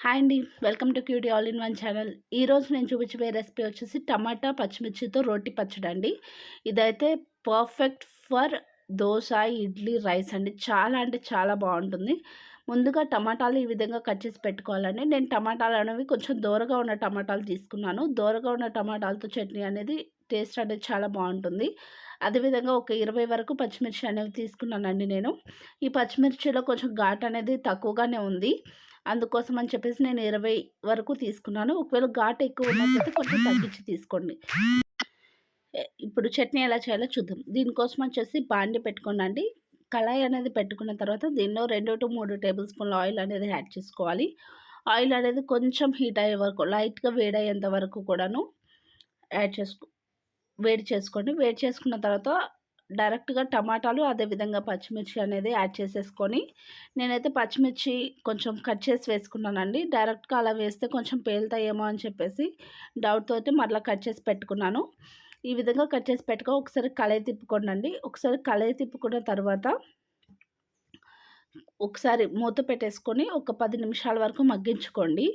Hi అండి. Welcome to cutie all in one channel. ఈరోజు నేను చూపించబోయే రెసిపీ వచ్చేసి టమాటా పచ్చిమిర్చితో రోటి పచ్చడి అండి. ఇదైతే perfect for dosa idli rice అండి. చాలా అంటే చాలా బాగుంటుంది. ముందుగా టమాటాలు ఈ విధంగా కట్ చేసి పెట్టుకోవాలండి. నేను టమాటాలు అనేవి కొంచెం దూరగా ఉన్న టమాటాలు తీసుకున్నాను. దూరగా ఉన్న టమాటాలతో చట్నీ అనేది టేస్ట్ అనేది చాలా బాగుంటుంది. అదేవిధంగా ఒక ఇరవై వరకు పచ్చిమిర్చి అనేవి తీసుకున్నానండి నేను. ఈ పచ్చిమిర్చిలో కొంచెం ఘాట్ అనేది తక్కువగానే ఉంది. అందుకోసం అని చెప్పేసి నేను ఇరవై వరకు తీసుకున్నాను. ఒకవేళ ఘాట్ ఎక్కువ ఉన్నట్లయితే కొంచెం తగ్గించి తీసుకోండి. ఇప్పుడు చట్నీ ఎలా చేయాలో చూద్దాం. దీనికోసం వచ్చేసి బాండి పెట్టుకోండి కళాయి అనేది పెట్టుకున్న తర్వాత దీనిలో రెండు టు మూడు టేబుల్ స్పూన్ల ఆయిల్ అనేది యాడ్ చేసుకోవాలి. ఆయిల్ అనేది కొంచెం హీట్ అయ్యే వరకు లైట్గా వేడయ్యేంత వరకు కూడాను యాడ్ చేసుకో వేడి చేసుకోండి. వేడి చేసుకున్న తర్వాత డైరెక్ట్గా టమాటాలు అదేవిధంగా పచ్చిమిర్చి అనేది యాడ్ చేసేసుకొని నేనైతే పచ్చిమిర్చి కొంచెం కట్ చేసి వేసుకున్నానండి. డైరెక్ట్గా అలా వేస్తే కొంచెం పేలుతాయేమో అని చెప్పేసి డౌట్తో అయితే మరలా కట్ చేసి పెట్టుకున్నాను. ఈ విధంగా కట్ చేసి పెట్టుకో ఒకసారి కళాయి తిప్పుకోండి ఒకసారి కళాయి తిప్పుకున్న తర్వాత ఒకసారి మూత పెట్టేసుకొని ఒక పది నిమిషాల వరకు మగ్గించుకోండి.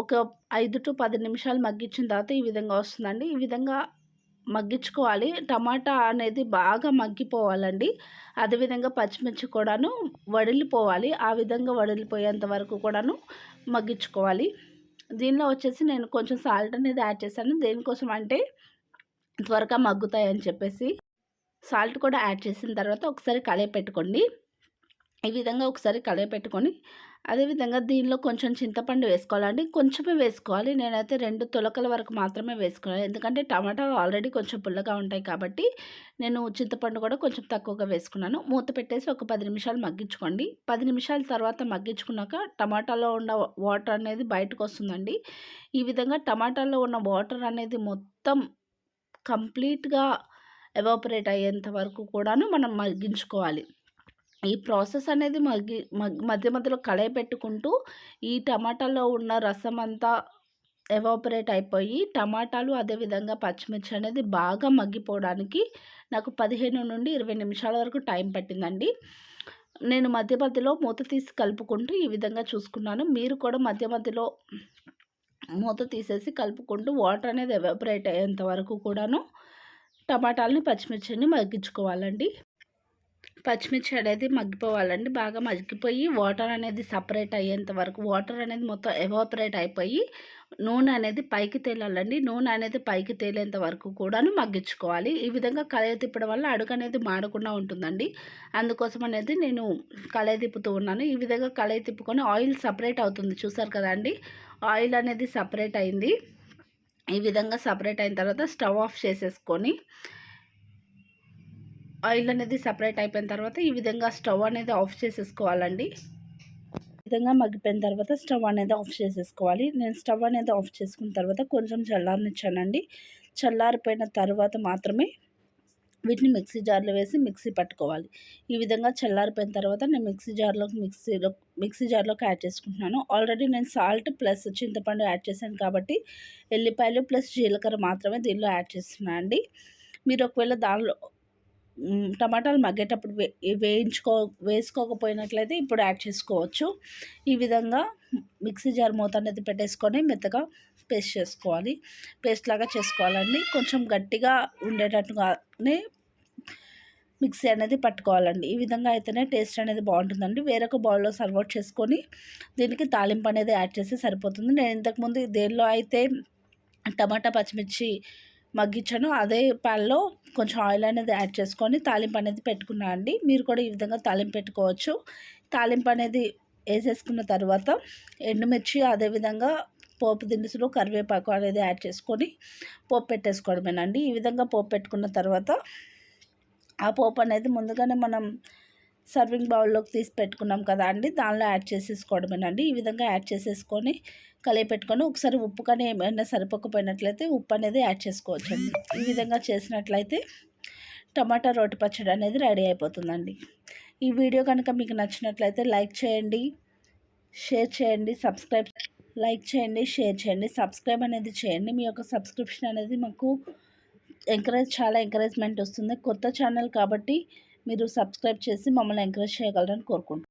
ఒక ఐదు టు పది నిమిషాలు మగ్గించిన తర్వాత ఈ విధంగా వస్తుందండి. ఈ విధంగా మగ్గించుకోవాలి. టమాటా అనేది బాగా మగ్గిపోవాలండి. అదేవిధంగా పచ్చిమిర్చి కూడాను వడిలిపోవాలి. ఆ విధంగా వడిలిపోయేంత వరకు కూడాను మగ్గించుకోవాలి. దీనిలో వచ్చేసి నేను కొంచెం సాల్ట్ అనేది యాడ్ చేశాను. దేనికోసం అంటే త్వరగా మగ్గుతాయని చెప్పేసి సాల్ట్ కూడా యాడ్ చేసిన తర్వాత ఒకసారి కలయి పెట్టుకోండి. ఈ విధంగా ఒకసారి కలయి పెట్టుకొని అదేవిధంగా దీనిలో కొంచెం చింతపండు వేసుకోవాలండి. కొంచెమే వేసుకోవాలి. నేనైతే రెండు తొలకల వరకు మాత్రమే వేసుకోవాలి ఎందుకంటే టమాటాలు ఆల్రెడీ కొంచెం పుల్లగా ఉంటాయి కాబట్టి నేను చింతపండు కూడా కొంచెం తక్కువగా వేసుకున్నాను. మూత పెట్టేసి ఒక పది నిమిషాలు మగ్గించుకోండి. పది నిమిషాల తర్వాత మగ్గించుకున్నాక టమాటాలో ఉన్న వాటర్ అనేది బయటకు వస్తుందండి. ఈ విధంగా టమాటాలో ఉన్న వాటర్ అనేది మొత్తం కంప్లీట్గా ఎవాపరేట్ అయ్యేంత వరకు కూడాను మనం మగ్గించుకోవాలి. ఈ ప్రాసెస్ అనేది మగ్గి మధ్య మధ్యలో కళాయి పెట్టుకుంటూ ఈ టమాటాలో ఉన్న రసం అంతా ఎవాపరేట్ అయిపోయి టమాటాలు అదేవిధంగా పచ్చిమిర్చి అనేది బాగా మగ్గిపోవడానికి నాకు పదిహేను నుండి ఇరవై నిమిషాల వరకు టైం పట్టిందండి. నేను మధ్య మధ్యలో మూత తీసి కలుపుకుంటూ ఈ విధంగా చూసుకున్నాను. మీరు కూడా మధ్య మధ్యలో మూత తీసేసి కలుపుకుంటూ వాటర్ అనేది ఎవాపరేట్ అయ్యేంత వరకు కూడాను టమాటాలని పచ్చిమిర్చిని మగ్గించుకోవాలండి. పచ్చిమిర్చి అనేది మగ్గిపోవాలండి. బాగా మగ్గిపోయి వాటర్ అనేది సపరేట్ అయ్యేంత వరకు వాటర్ అనేది మొత్తం ఎవాపరేట్ అయిపోయి నూనె అనేది పైకి తేలాలండి. నూనె అనేది పైకి తేలేంత వరకు కూడాను మగ్గించుకోవాలి. ఈ విధంగా కలయి తిప్పడం వల్ల అడుగు అనేది మాడకుండా ఉంటుందండి. అందుకోసం అనేది నేను కళాయి తిప్పుతూ ఉన్నాను. ఈ విధంగా కళాయి తిప్పుకొని ఆయిల్ సపరేట్ అవుతుంది. చూసారు కదండి ఆయిల్ అనేది సపరేట్ అయింది. ఈ విధంగా సపరేట్ అయిన తర్వాత స్టవ్ ఆఫ్ చేసేసుకొని ఆయిల్ అనేది సపరేట్ అయిపోయిన తర్వాత ఈ విధంగా స్టవ్ అనేది ఆఫ్ చేసేసుకోవాలండి. ఈ విధంగా మగ్గిపోయిన తర్వాత స్టవ్ అనేది ఆఫ్ చేసేసుకోవాలి. నేను స్టవ్ అనేది ఆఫ్ చేసుకున్న తర్వాత కొంచెం చల్లారనిచ్చానండి. చల్లారిపోయిన తర్వాత మాత్రమే వీటిని మిక్సీ జార్లో వేసి మిక్సీ పట్టుకోవాలి. ఈ విధంగా చల్లారిపోయిన తర్వాత నేను మిక్సీ జార్లోకి మిక్సీలో మిక్సీ జార్లోకి యాడ్ చేసుకుంటున్నాను. ఆల్రెడీ నేను సాల్ట్ ప్లస్ చింతపండు యాడ్ చేశాను కాబట్టి ఎల్లిపాయలు ప్లస్ జీలకర్ర మాత్రమే దీనిలో యాడ్ చేస్తున్నాను అండి మీరు ఒకవేళ దానిలో టమాటాలు మగ్గేటప్పుడు వే వేయించుకో వేసుకోకపోయినట్లయితే ఇప్పుడు యాడ్ చేసుకోవచ్చు. ఈ విధంగా మిక్సీ జార్ మూత అనేది పెట్టేసుకొని మెత్తగా పేస్ట్ చేసుకోవాలి. పేస్ట్ లాగా చేసుకోవాలండి. కొంచెం గట్టిగా ఉండేటట్టుగానే మిక్సీ అనేది పట్టుకోవాలండి. ఈ విధంగా అయితేనే టేస్ట్ అనేది బాగుంటుందండి. వేరొక బౌల్లో సర్వ్ అవుట్ చేసుకొని దీనికి తాలింపు అనేది యాడ్ చేస్తే సరిపోతుంది. నేను ఇంతకుముందు దేనిలో అయితే టమాటా పచ్చిమిర్చి మగ్గించాను. అదే ప్యాన్లో కొంచెం ఆయిల్ అనేది యాడ్ చేసుకొని తాలింపు అనేది పెట్టుకున్నా అండి. మీరు కూడా ఈ విధంగా తాలింపు పెట్టుకోవచ్చు. తాలింపు అనేది వేసేసుకున్న తర్వాత ఎండుమిర్చి అదేవిధంగా పోపు దినుసులు కరివేపాకు అనేది యాడ్ చేసుకొని పోపు పెట్టేసుకోవడమేనండి. ఈ విధంగా పోపు పెట్టుకున్న తర్వాత ఆ పోపు అనేది ముందుగానే మనం సర్వింగ్ బౌల్లోకి తీసి పెట్టుకున్నాం కదా అండి. దానిలో యాడ్ చేసేసుకోవడమేనండి. ఈ విధంగా యాడ్ చేసేసుకొని కలిపి పెట్టుకొని ఒకసారి ఉప్పు కానీ ఏమైనా సరిపోకపోయినట్లయితే ఉప్పు అనేది యాడ్ చేసుకోవచ్చు అండి ఈ విధంగా చేసినట్లయితే టమాటా రోటి పచ్చడి అనేది రెడీ అయిపోతుందండి. ఈ వీడియో కనుక మీకు నచ్చినట్లయితే లైక్ చేయండి షేర్ చేయండి సబ్స్క్రైబ్ లైక్ చేయండి షేర్ చేయండి సబ్స్క్రైబ్ అనేది చేయండి. మీ యొక్క సబ్స్క్రిప్షన్ అనేది మాకు ఎంకరేజ్ చాలా ఎంకరేజ్మెంట్ వస్తుంది. కొత్త ఛానల్ కాబట్టి మీరు సబ్స్క్రైబ్ చేసి మమ్మల్ని ఎంకరేజ్ చేయగలరని కోరుకుంటున్నాను